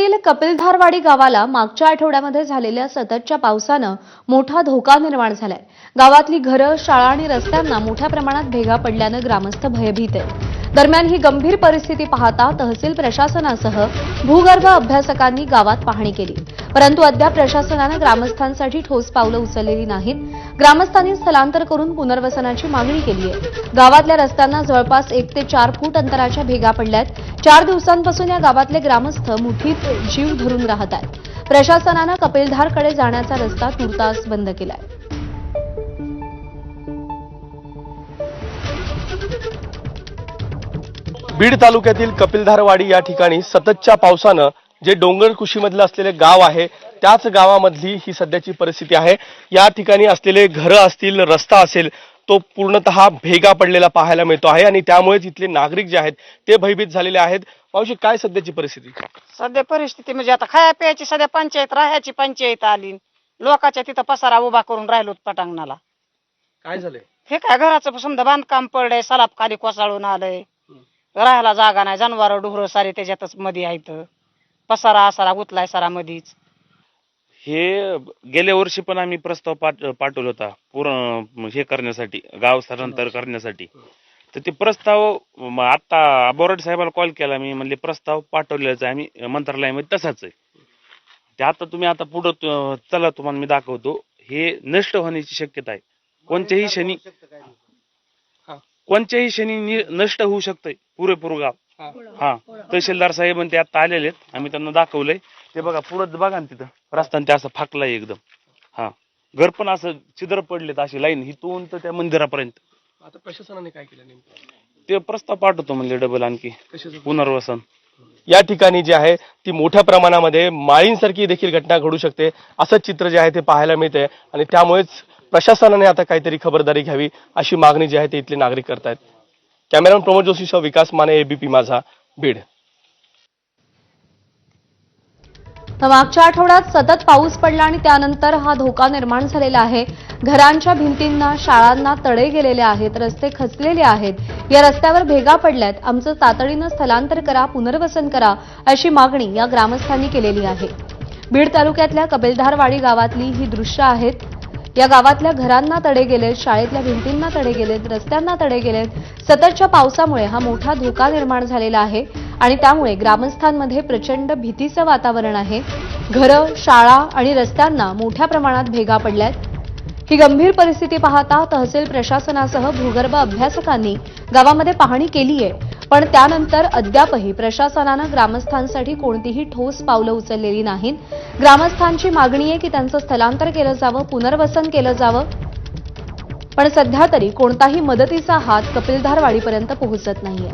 तालुक्यातील कपिलधारवाडी गावाला मागच्या आठवड्यामध्ये झालेल्या सततच्या पावसानं मोठा धोका निर्माण झालाय. गावातली घरं शाळा आणि रस्त्यांना मोठ्या प्रमाणात भेगा पडल्यानं ग्रामस्थ भयभीत आहेत. दरम्यान ही गंभीर परिस्थिती पाहता तहसील प्रशासनासह भूगर्भ अभ्यासकांनी गावात पाहणी केली. परंतु अद्याप प्रशासनानं ग्रामस्थांसाठी ठोस पावलं उचललेली नाहीत. ग्रामस्थांनी स्थलांतर करून पुनर्वसनाची मागणी केली आहे गावातल्या रस्त्यांना जवळपास एक ते चार फूट अंतराच्या भेगा पडल्यात. चार दिवसांपासून या गावातले ग्रामस्थ मुठीत जीव धरून राहत आहेत. प्रशासनानं कपिलधारकडे जाण्याचा रस्ता तुर्तास बंद केलाय. बीड तालुक्यातील कपिलधारवाडी या ठिकाणी सततच्या पावसानं जे डोंगर कुशीमधलं असलेले गाव आहे त्याच गावामधली ही सध्याची परिस्थिती आहे. या ठिकाणी असलेले घरं असतील रस्ता असेल तो पूर्णतः भेगा पडलेला पाहायला मिळतो आहे आणि त्यामुळे तिथले नागरिक जे आहेत ते भयभीत झालेले आहेत. मावशी काय सध्याची परिस्थिती? सध्या परिस्थिती म्हणजे आता खाया प्यायची सध्या पंचायत राहायची पंचायत आली. लोकांच्या तिथं पसारा उभा करून राहिलो पटांगणाला. काय झालंय? हे काय घराचं समजा बांधकाम पडलंय सलाब खाली कोसळून आलंय. राहायला जागा नाही जनावर डुहर सारे त्याच्यातच मध्ये आहेत. पसारा असारा गुतलाय सारा मधीच हे गेल्या वर्षी पण आम्ही प्रस्ताव पाठ पाठवला होता. पूर्ण हे करण्यासाठी गाव स्थलांतर करण्यासाठी. तर ते प्रस्ताव आता बोराडे साहेबाला कॉल केला. मी म्हणले प्रस्ताव पाठवलेलाच आहे. आम्ही मंत्रालयामध्ये तसाच आहे. ते आता तुम्ही आता पुढं चला तुम्हाला मी दाखवतो. हे नष्ट होण्याची शक्यता आहे. कोणत्याही क्षणी कोणत्याही क्षणी नि- नष्ट होऊ शकतंय पुरेपूर गाव. हा. तहसीलदार साहेब आणि ते आता आलेले आहेत. आम्ही त्यांना दाखवलंय. ते बघा पुढं बघा ना तिथं. रस्ता ते असं फाकलाय एकदम. हा. घर पण असं छिद्र पडलेत अशी लाईन. हिथून तर त्या मंदिरापर्यंत. आता प्रशासनाने काय केलं नेमकं? ते प्रस्ताव पाठवतो म्हणले डबल आणखी. पुनर्वसन. या ठिकाणी जे आहे ती मोठ्या प्रमाणामध्ये माळींसारखी देखील घटना घडू शकते. असं चित्र जे आहे ते पाहायला मिळते आणि त्यामुळेच प्रशासनाने आता काहीतरी खबरदारी घ्यावी अशी मागणी जी आहे ते इथले नागरिक करतायत. कॅमेरामॅन प्रमोद जोशीसह विकास माने एबीपी माझा बीड. मागच्या आठवड्यात सतत पाऊस पडला आणि त्यानंतर हा धोका निर्माण झालेला आहे. घरांच्या भिंतींना शाळांना तडे गेलेले आहेत रस्ते खचलेले आहेत. या रस्त्यावर भेगा पडल्यात. आमचं तातडीनं स्थलांतर करा पुनर्वसन करा अशी मागणी या ग्रामस्थांनी केलेली आहे. बीड तालुक्यातल्या कबेलधारवाडी गावातली ही दृश्य आहेत. या गावातल्या घरांना तडे गेलेत शाळेतल्या भिंतींना तडे गेलेत रस्त्यांना तडे गेलेत. सततच्या पावसामुळे हा मोठा धोका निर्माण झालेला आहे आणि त्यामुळे ग्रामस्थांमध्ये प्रचंड भीतीचं वातावरण आहे. घरं शाळा आणि रस्त्यांना मोठ्या प्रमाणात भेगा पडल्यात. ही गंभीर परिस्थिती पाहता तहसील प्रशासनासह भूगर्भ अभ्यासकांनी गावामध्ये पाहणी केली आहे पण त्यानंतर अद्यापही प्रशासनानं ग्रामस्थांसाठी कोणतीही ठोस पावलं उचललेली नाहीत. ग्रामस्थांची मागणी आहे की त्यांचं स्थलांतर केलं जावं पुनर्वसन केलं जावं. पण सध्या तरी कोणताही मदतीचा हात कपिलधारवाडीपर्यंत पोहोचत नाहीये.